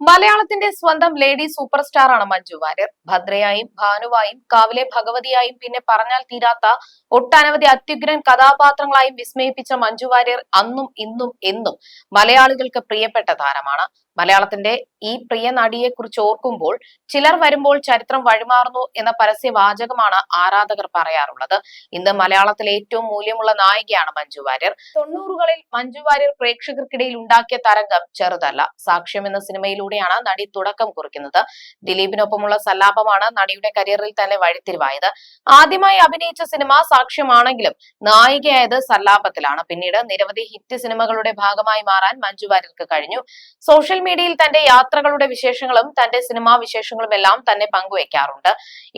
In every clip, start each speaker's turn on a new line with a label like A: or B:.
A: മലയാളത്തിന്റെ സ്വന്തം lady super star ആണ് മഞ്ജു വാര്യർ. ഭദ്രയായും ഭാനുവായും കാവിലെ ഭഗവതിയായും പിന്നെ പറഞ്ഞാൽ തീരാത്ത ഒട്ടനവധി അത്യുഗ്രൻ കഥാപാത്രങ്ങളായും വിസ്മയിപ്പിച്ച മഞ്ജു വാര്യർ അന്നും ഇന്നും എന്നും മലയാളികൾക്ക് പ്രിയപ്പെട്ട താരമാണ്. മലയാളത്തിന്റെ ഈ പ്രിയ നടിയെ കുറിച്ച് ഓർക്കുമ്പോൾ ചിലർ വരുമ്പോൾ ചരിത്രം വഴിമാറുന്നു എന്ന പരസ്യ വാചകമാണ് ആരാധകർ പറയാറുള്ളത്. ഇന്ന് മലയാളത്തിലെ ഏറ്റവും മൂല്യമുള്ള നായികയാണ് മഞ്ജു വാര്യർ. തൊണ്ണൂറുകളിൽ മഞ്ജു വാര്യർ പ്രേക്ഷകർക്കിടയിൽ ഉണ്ടാക്കിയ തരംഗം ചെറുതല്ല. സാക്ഷ്യം എന്ന സിനിമയിലൂടെയാണ് നടി തുടക്കം കുറിക്കുന്നത്. ദിലീപിനൊപ്പമുള്ള സല്ലാപമാണ് നടിയുടെ കരിയറിൽ തന്നെ വഴിത്തിരിവായത്. ആദ്യമായി അഭിനയിച്ച സിനിമ സാക്ഷ്യമാണെങ്കിലും നായികയായത് സല്ലാപത്തിലാണ്. പിന്നീട് നിരവധി ഹിറ്റ് സിനിമകളുടെ ഭാഗമായി മാറാൻ മഞ്ജു വാര്യർക്ക് കഴിഞ്ഞു. സോഷ്യൽ മീഡിയയിൽ തന്റെ യാത്രകളുടെ വിശേഷങ്ങളും തന്റെ സിനിമാ വിശേഷങ്ങളും എല്ലാം തന്നെ പങ്കുവെക്കാറുണ്ട്.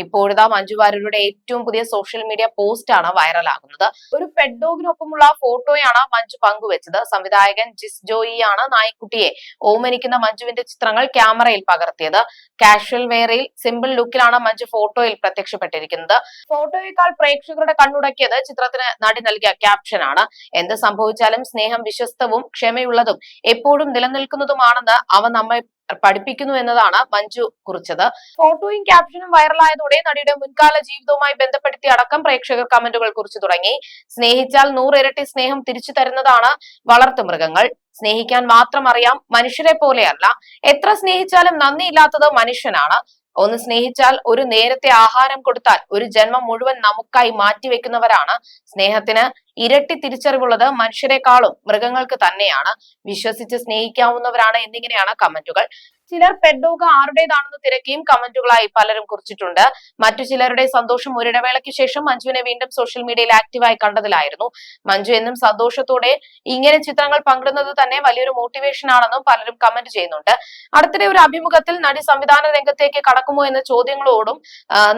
A: ഇപ്പോഴത്തെ മഞ്ജു വാര്യരുടെ ഏറ്റവും പുതിയ സോഷ്യൽ മീഡിയ പോസ്റ്റ് ആണ് വൈറലാകുന്നത്. ഒരു പെഡോഗിനൊപ്പമുള്ള ഫോട്ടോയാണ് മഞ്ജു പങ്കുവെച്ചത്. സംവിധായകൻ ജിസ് ജോയിയാണ് നായ്ക്കുട്ടിയെ ഓമനിക്കുന്ന മഞ്ജുവിന്റെ ചിത്രങ്ങൾ ക്യാമറയിൽ പകർത്തിയത്. കാഷ്വൽ വെയറിൽ സിമ്പിൾ ലുക്കിലാണ് മഞ്ജു ഫോട്ടോയിൽ പ്രത്യക്ഷപ്പെട്ടിരിക്കുന്നത്. ഫോട്ടോയേക്കാൾ പ്രേക്ഷകരുടെ കണ്ണുടക്കിയത് ചിത്രത്തിന് നടി നൽകിയ ക്യാപ്ഷനാണ് എന്ത് സംഭവിച്ചാലും സ്നേഹം വിശ്വസ്തവും ക്ഷമയുള്ളതും എപ്പോഴും നിലനിൽക്കുന്നതുമാണെന്ന് അവ നമ്മെ പഠിപ്പിക്കുന്നു എന്നതാണ് മഞ്ജു കുറിച്ചത്. ഫോട്ടോയും ക്യാപ്ഷനും വൈറലായതോടെ നടിയുടെ മുൻകാല ജീവിതവുമായി ബന്ധപ്പെടുത്തി അടക്കം പ്രേക്ഷകർ കമന്റുകൾ കുറിച്ചു തുടങ്ങി. സ്നേഹിച്ചാൽ നൂറിരട്ടി സ്നേഹം തിരിച്ചു തരുന്നതാണ് വളർത്തു മൃഗങ്ങൾ. സ്നേഹിക്കാൻ മാത്രം അറിയാം മനുഷ്യരെ പോലെയല്ല. എത്ര സ്നേഹിച്ചാലും നന്ദിയില്ലാത്തത് മനുഷ്യനാണ്. ഒന്ന് സ്നേഹിച്ചാൽ ഒരു നേരത്തെ ആഹാരം കൊടുത്താൽ ഒരു ജന്മം മുഴുവൻ നമുക്കായി മാറ്റിവെക്കുന്നവരാണ് സ്നേഹത്തിന് ഇരട്ടി തിരിച്ചറിവുള്ളത് മനുഷ്യരെക്കാളും മൃഗങ്ങൾക്ക് തന്നെയാണ്. വിശ്വസിച്ച് സ്നേഹിക്കാവുന്നവരാണ് എന്നിങ്ങനെയാണ് കമന്റുകൾ. ചിലർ പെഡോഗ ആരുടേതാണെന്ന് തിരക്കിയും കമന്റുകളായി പലരും കുറിച്ചിട്ടുണ്ട്. മറ്റു ചിലരുടെ സന്തോഷം ഒരിടവേളയ്ക്ക് ശേഷം മഞ്ജുവിനെ വീണ്ടും സോഷ്യൽ മീഡിയയിൽ ആക്റ്റീവായി കണ്ടതിലായിരുന്നു. മഞ്ജു എന്നും സന്തോഷത്തോടെ ഇങ്ങനെ ചിത്രങ്ങൾ പങ്കിടുന്നത് തന്നെ വലിയൊരു മോട്ടിവേഷൻ ആണെന്നും പലരും കമന്റ് ചെയ്യുന്നുണ്ട്. അടുത്തിടെ ഒരു അഭിമുഖത്തിൽ നടി സംവിധാന രംഗത്തേക്ക് കടക്കുമോ എന്ന ചോദ്യങ്ങളോടും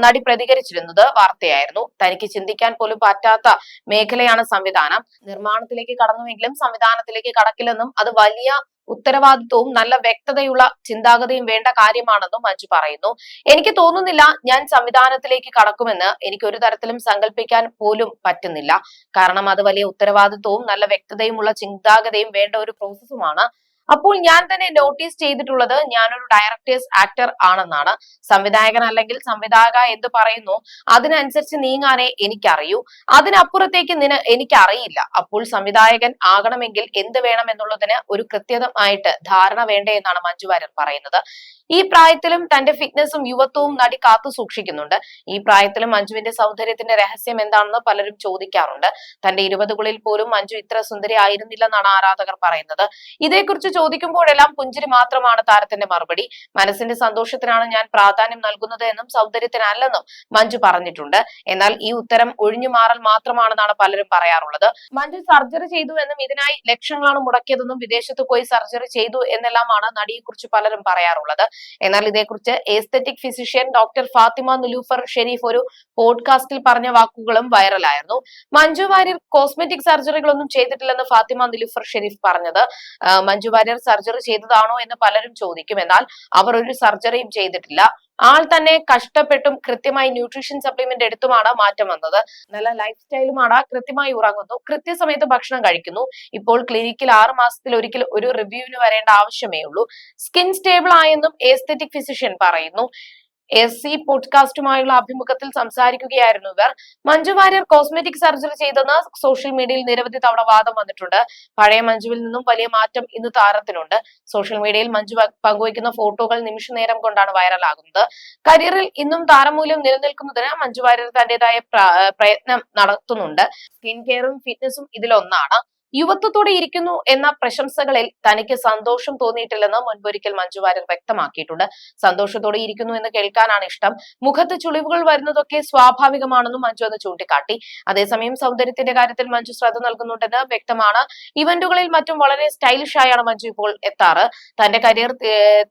A: നടി പ്രതികരിച്ചിരുന്നത് വാർത്തയായിരുന്നു. തനിക്ക് ചിന്തിക്കാൻ പോലും പറ്റാത്ത മേഖലയാണ് സംവിധാനം. നിർമ്മാണത്തിലേക്ക് കടന്നുവെങ്കിലും സംവിധാനത്തിലേക്ക് കടക്കില്ലെന്നും അത് വലിയ ഉത്തരവാദിത്വവും നല്ല വ്യക്തതയുള്ള ചിന്താഗതിയും വേണ്ട കാര്യമാണെന്നും മഞ്ജു പറയുന്നു. എനിക്ക് തോന്നുന്നില്ല ഞാൻ സംവിധാനത്തിലേക്ക് കടക്കുമെന്ന് എനിക്ക് ഒരു തരത്തിലും സങ്കല്പിക്കാൻ പോലും പറ്റുന്നില്ല. കാരണം അത് വലിയ ഉത്തരവാദിത്വവും നല്ല വ്യക്തതയുമുള്ള ചിന്താഗതിയും വേണ്ട ഒരു പ്രോസസ്സുമാണ് അപ്പോൾ ഞാൻ തന്നെ നോട്ടീസ് ചെയ്തിട്ടുള്ളത് ഞാനൊരു ഡയറക്ടേഴ്സ് ആക്ടർ ആണെന്നാണ്. സംവിധായകൻ അല്ലെങ്കിൽ സംവിധായക എന്ന് പറയുന്നു അതിനനുസരിച്ച് നീങ്ങാനേ എനിക്കറിയൂ. അതിനപ്പുറത്തേക്ക് നിന എനിക്കറിയില്ല. അപ്പോൾ സംവിധായകൻ ആകണമെങ്കിൽ എന്ത് വേണം എന്നുള്ളതിന് ഒരു കൃത്യമായിട്ട് ധാരണ വേണ്ടേ എന്നാണ് മഞ്ജു വാര്യർ പറയുന്നത്. ഈ പ്രായത്തിലും തന്റെ ഫിറ്റ്നസും യുവത്വവും നടി കാത്തു സൂക്ഷിക്കുന്നുണ്ട്. ഈ പ്രായത്തിലും മഞ്ജുവിന്റെ സൗന്ദര്യത്തിന്റെ രഹസ്യം എന്താണെന്ന് പലരും ചോദിക്കാറുണ്ട്. തന്റെ ഇരുപതുകളിൽ പോലും മഞ്ജു ഇത്ര സുന്ദരി ആയിരുന്നില്ലെന്നാണ് ആരാധകർ പറയുന്നത്. ഇതേക്കുറിച്ച് ചോദിക്കുമ്പോഴെല്ലാം പുഞ്ചിരി മാത്രമാണ് താരത്തിന്റെ മറുപടി. മനസ്സിന്റെ സന്തോഷത്തിനാണ് ഞാൻ പ്രാധാന്യം നൽകുന്നത് എന്നും സൗന്ദര്യത്തിനല്ലെന്നും മഞ്ജു പറഞ്ഞിട്ടുണ്ട്. എന്നാൽ ഈ ഉത്തരം ഒഴിഞ്ഞു മാറൽ മാത്രമാണെന്നാണ് പലരും പറയാറുള്ളത്. മഞ്ജു സർജറി ചെയ്തു എന്നും ഇതിനായി ലക്ഷങ്ങളാണ് മുടക്കിയതെന്നും വിദേശത്ത് പോയി സർജറി ചെയ്തു എന്നെല്ലാമാണ് നടിയെക്കുറിച്ച് പലരും പറയാറുള്ളത്. എന്നാൽ ഇതേക്കുറിച്ച് aesthetic physician doctor Fathima Nuloofar Sherif ഒരു പോഡ്കാസ്റ്റിൽ പറഞ്ഞ വാക്കുകളും വൈറലായിരുന്നു. മഞ്ജു വാര്യർ കോസ്മെറ്റിക് സർജറികളൊന്നും ചെയ്തിട്ടില്ലെന്ന് ഫാത്തിമ നുലൂഫർ ഷെരീഫ് പറഞ്ഞത്. മഞ്ജു വാര്യർ സർജറി ചെയ്തതാണോ എന്ന് പലരും ചോദിക്കും. എന്നാൽ അവർ ഒരു സർജറിയും ചെയ്തിട്ടില്ല. ആൾ തന്നെ കഷ്ടപ്പെട്ടും കൃത്യമായി ന്യൂട്രീഷൻ സപ്ലിമെന്റ് എടുത്തുമാണ് മാറ്റം വന്നത്. നല്ല ലൈഫ് സ്റ്റൈലുമാണ്. കൃത്യമായി ഉറങ്ങുന്നു. കൃത്യസമയത്ത് ഭക്ഷണം കഴിക്കുന്നു. ഇപ്പോൾ ക്ലിനിക്കിൽ ആറ് മാസത്തിൽ ഒരിക്കൽ ഒരു റിവ്യൂവിന് വരേണ്ട ആവശ്യമേ ഉള്ളൂ. സ്കിൻ സ്റ്റേബിൾ ആയെന്നും എസ്തെറ്റിക് ഫിസിഷ്യൻ പറയുന്നു. എസ് സി പോഡ്കാസ്റ്റുമായുള്ള അഭിമുഖത്തിൽ സംസാരിക്കുകയായിരുന്നു ഇവർ. മഞ്ജു വാര്യർ കോസ്മെറ്റിക് സർജറി ചെയ്തെന്ന് സോഷ്യൽ മീഡിയയിൽ നിരവധി തവണ വാദം വന്നിട്ടുണ്ട്. പഴയ മഞ്ജുവിൽ നിന്നും വലിയ മാറ്റം ഇന്ന് താരത്തിനുണ്ട്. സോഷ്യൽ മീഡിയയിൽ മഞ്ജു പങ്കുവയ്ക്കുന്ന ഫോട്ടോകൾ നിമിഷ നേരം കൊണ്ടാണ് വൈറലാകുന്നത്. കരിയറിൽ ഇന്നും താരമൂല്യം നിലനിൽക്കുന്നതിന് മഞ്ജു വാര്യർ തന്റേതായ പ്രയത്നം നടത്തുന്നുണ്ട്. സ്കിൻ കെയറും ഫിറ്റ്നസും ഇതിലൊന്നാണ്. യുവത്വത്തോടെ ഇരിക്കുന്നു എന്ന പ്രശംസകളിൽ തനിക്ക് സന്തോഷം തോന്നിയിട്ടില്ലെന്ന് മുൻപൊരിക്കൽ മഞ്ജു വാര്യർ വ്യക്തമാക്കിയിട്ടുണ്ട്. സന്തോഷത്തോടെ ഇരിക്കുന്നു എന്ന് കേൾക്കാനാണ് ഇഷ്ടം. മുഖത്ത് ചുളിവുകൾ വരുന്നതൊക്കെ സ്വാഭാവികമാണെന്നും മഞ്ജു അത് ചൂണ്ടിക്കാട്ടി. അതേസമയം സൗന്ദര്യത്തിന്റെ കാര്യത്തിൽ മഞ്ജു ശ്രദ്ധ നൽകുന്നുണ്ടെന്ന് വ്യക്തമാണ്. ഇവന്റുകളിൽ മറ്റും വളരെ സ്റ്റൈലിഷ് ആയാണ് മഞ്ജു ഇപ്പോൾ എത്താറ്. തന്റെ കരിയർ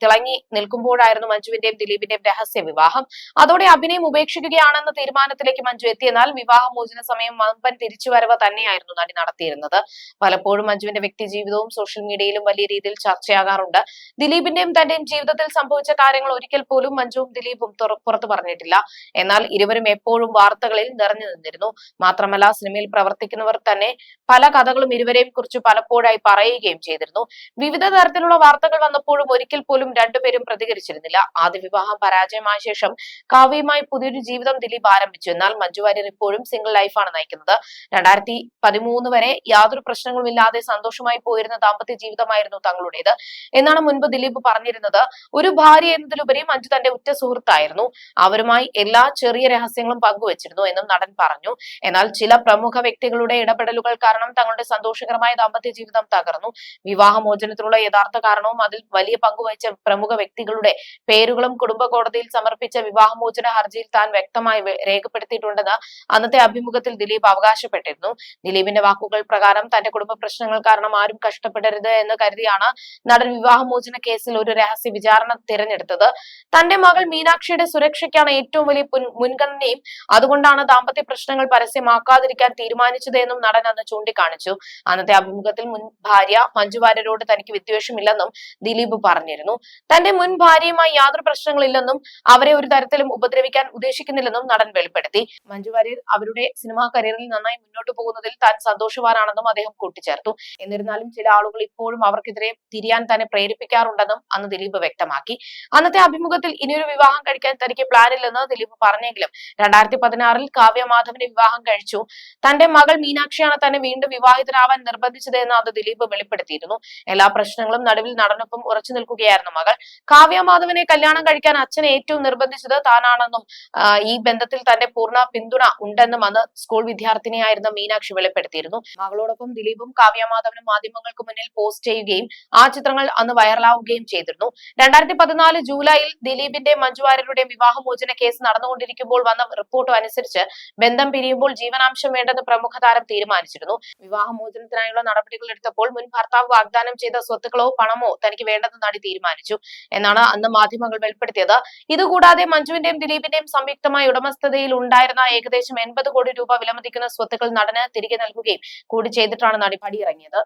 A: തിളങ്ങി നിൽക്കുമ്പോഴായിരുന്നു മഞ്ജുവിന്റെയും ദിലീപിന്റെയും രഹസ്യ വിവാഹം. അതോടെ അഭിനയം ഉപേക്ഷിക്കുകയാണെന്ന തീരുമാനത്തിലേക്ക് മഞ്ജു എത്തിയെന്നാൽ വിവാഹമോചന സമയം വമ്പൻ തിരിച്ചുവരവ് തന്നെയായിരുന്നു നടി നടത്തിയിരുന്നത്. പലപ്പോഴും മഞ്ജുവിന്റെ വ്യക്തി ജീവിതവും സോഷ്യൽ മീഡിയയിലും വലിയ രീതിയിൽ ചർച്ചയാകാറുണ്ട്. ദിലീപിന്റെയും തന്റെയും ജീവിതത്തിൽ സംഭവിച്ച കാര്യങ്ങൾ ഒരിക്കൽ പോലും മഞ്ജുവും ദിലീപും പുറത്തു പറഞ്ഞിട്ടില്ല. എന്നാൽ ഇരുവരും എപ്പോഴും വാർത്തകളിൽ നിറഞ്ഞു നിന്നിരുന്നു. മാത്രമല്ല സിനിമയിൽ പ്രവർത്തിക്കുന്നവർ തന്നെ പല കഥകളും ഇരുവരെയും കുറിച്ച് പലപ്പോഴായി പറയുകയും ചെയ്തിരുന്നു. വിവിധ തരത്തിലുള്ള വാർത്തകൾ വന്നപ്പോഴും ഒരിക്കൽ പോലും രണ്ടുപേരും പ്രതികരിച്ചിരുന്നില്ല. ആദ്യ വിവാഹം പരാജയമായ ശേഷം കാവ്യമായി പുതിയൊരു ജീവിതം ദിലീപ് ആരംഭിച്ചു. എന്നാൽ മഞ്ജു വാര്യർ ഇപ്പോഴും സിംഗിൾ ലൈഫാണ് നയിക്കുന്നത്. രണ്ടായിരത്തി പതിമൂന്ന് വരെ യാതൊരു ഇല്ലാതെ സന്തോഷമായി പോയിരുന്ന ദാമ്പത്യ ജീവിതമായിരുന്നു തങ്ങളുടേത്. എന്നാണ് മുൻപ് ദിലീപ് പറഞ്ഞിരുന്നത്. ഒരു ഭാര്യ എന്നതിലുപരി മഞ്ജു തന്റെ ഉറ്റ സുഹൃത്തായിരുന്നു. അവരുമായി എല്ലാ ചെറിയ രഹസ്യങ്ങളും പങ്കുവച്ചിരുന്നു എന്നും നടൻ പറഞ്ഞു. എന്നാൽ ചില പ്രമുഖ വ്യക്തികളുടെ ഇടപെടലുകൾ കാരണം തങ്ങളുടെ സന്തോഷകരമായ ദാമ്പത്യ ജീവിതം തകർന്നു. വിവാഹമോചനത്തിനുള്ള യഥാർത്ഥ കാരണവും അതിൽ വലിയ പങ്കുവഹിച്ച പ്രമുഖ വ്യക്തികളുടെ പേരുകളും കുടുംബ കോടതിയിൽ സമർപ്പിച്ച വിവാഹമോചന ഹർജിയിൽ താൻ വ്യക്തമായി രേഖപ്പെടുത്തിയിട്ടുണ്ടെന്ന് അന്നത്തെ അഭിമുഖത്തിൽ ദിലീപ് അവകാശപ്പെട്ടിരുന്നു. ദിലീപിന്റെ വാക്കുകൾ പ്രകാരം തന്റെ കുടുംബ പ്രശ്നങ്ങൾ കാരണം ആരും കഷ്ടപ്പെടരുത് എന്ന് കരുതിയാണ് നടൻ വിവാഹമോചന കേസിൽ ഒരു രഹസ്യ വിചാരണ തിരഞ്ഞെടുത്തത്. തന്റെ മകൾ മീനാക്ഷിയുടെ സുരക്ഷയ്ക്കാണ് ഏറ്റവും വലിയ മുൻഗണനയും അതുകൊണ്ടാണ് ദാമ്പത്യ പ്രശ്നങ്ങൾ പരസ്യമാക്കാതിരിക്കാൻ തീരുമാനിച്ചത് എന്നും നടൻ അന്ന് ചൂണ്ടിക്കാണിച്ചു. അന്നത്തെ അഭിമുഖത്തിൽ മുൻ ഭാര്യ മഞ്ജു വാര്യരോട് തനിക്ക് വിദ്വേഷമില്ലെന്നും ദിലീപ് പറഞ്ഞിരുന്നു. തന്റെ മുൻ ഭാര്യയുമായി യാതൊരു പ്രശ്നങ്ങളില്ലെന്നും അവരെ ഒരു തരത്തിലും ഉപദ്രവിക്കാൻ ഉദ്ദേശിക്കുന്നില്ലെന്നും നടൻ വെളിപ്പെടുത്തി. മഞ്ജു വാര്യർ അവരുടെ സിനിമാ കരിയറിൽ നന്നായി മുന്നോട്ട് പോകുന്നതിൽ താൻ സന്തോഷവാനാണെന്നും അദ്ദേഹം കൂട്ടിച്ചേർത്തു. എന്നിരുന്നാലും ചില ആളുകൾ ഇപ്പോഴും അവർക്കെതിരെ തിരിയാൻ തന്നെ പ്രേരിപ്പിക്കാറുണ്ടെന്നും അന്ന് ദിലീപ് വ്യക്തമാക്കി. അന്നത്തെ അഭിമുഖത്തിൽ ഇനിയൊരു വിവാഹം കഴിക്കാൻ തനിക്ക് പ്ലാനില്ലെന്ന് ദിലീപ് പറഞ്ഞെങ്കിലും രണ്ടായിരത്തി പതിനാറിൽ കാവ്യ മാധവനെ വിവാഹം കഴിച്ചു. തന്റെ മകൾ മീനാക്ഷിയാണ് തന്നെ വീണ്ടും വിവാഹിതരാവാൻ നിർബന്ധിച്ചത് എന്ന് അത് ദിലീപ് വെളിപ്പെടുത്തിയിരുന്നു. എല്ലാ പ്രശ്നങ്ങളും നടുവിൽ നടനൊപ്പം ഉറച്ചു നിൽക്കുകയായിരുന്നു മകൾ. കാവ്യ മാധവനെ കല്യാണം കഴിക്കാൻ അച്ഛനെ ഏറ്റവും നിർബന്ധിച്ചത് താനാണെന്നും ഈ ബന്ധത്തിൽ തന്റെ പൂർണ പിന്തുണ ഉണ്ടെന്നും അന്ന് സ്കൂൾ വിദ്യാർത്ഥിനിയായിരുന്ന മീനാക്ഷി വെളിപ്പെടുത്തിയിരുന്നു. മകളോടൊപ്പം ദിലീപും കാവ്യ മാധവനും മാധ്യമങ്ങൾക്ക് മുന്നിൽ പോസ്റ്റ് ചെയ്യുകയും ആ ചിത്രങ്ങൾ അന്ന് വൈറലാവുകയും ചെയ്തിരുന്നു. രണ്ടായിരത്തി പതിനാല് ജൂലൈയിൽ ദിലീപിന്റെ മഞ്ജുവാര്യരുടെ വിവാഹമോചന കേസ് നടന്നുകൊണ്ടിരിക്കുമ്പോൾ വന്ന റിപ്പോർട്ട് അനുസരിച്ച് ബന്ധം പിരിയുമ്പോൾ ജീവനാംശം വേണ്ടെന്ന് പ്രമുഖ താരം തീരുമാനിച്ചിരുന്നു. വിവാഹമോചനത്തിനായുള്ള നടപടികൾ എടുത്തപ്പോൾ മുൻ ഭർത്താവ് വാഗ്ദാനം ചെയ്ത സ്വത്തുക്കളോ പണമോ തനിക്ക് വേണ്ടെന്ന് നടി തീരുമാനിച്ചു. എന്നാണ് അന്ന് മാധ്യമങ്ങൾ വെളിപ്പെടുത്തിയത്. ഇതുകൂടാതെ മഞ്ജുവിന്റെയും ദിലീപിന്റെയും സംയുക്തമായ ഉടമസ്ഥതയിൽ ഉണ്ടായിരുന്ന ഏകദേശം എൺപത് കോടി രൂപ വിലമതിക്കുന്ന സ്വത്തുക്കൾ നടന് തിരികെ നൽകുകയും കൂടി ചെയ്തിട്ടാണ് നടി പടിയിറങ്ങിയത്.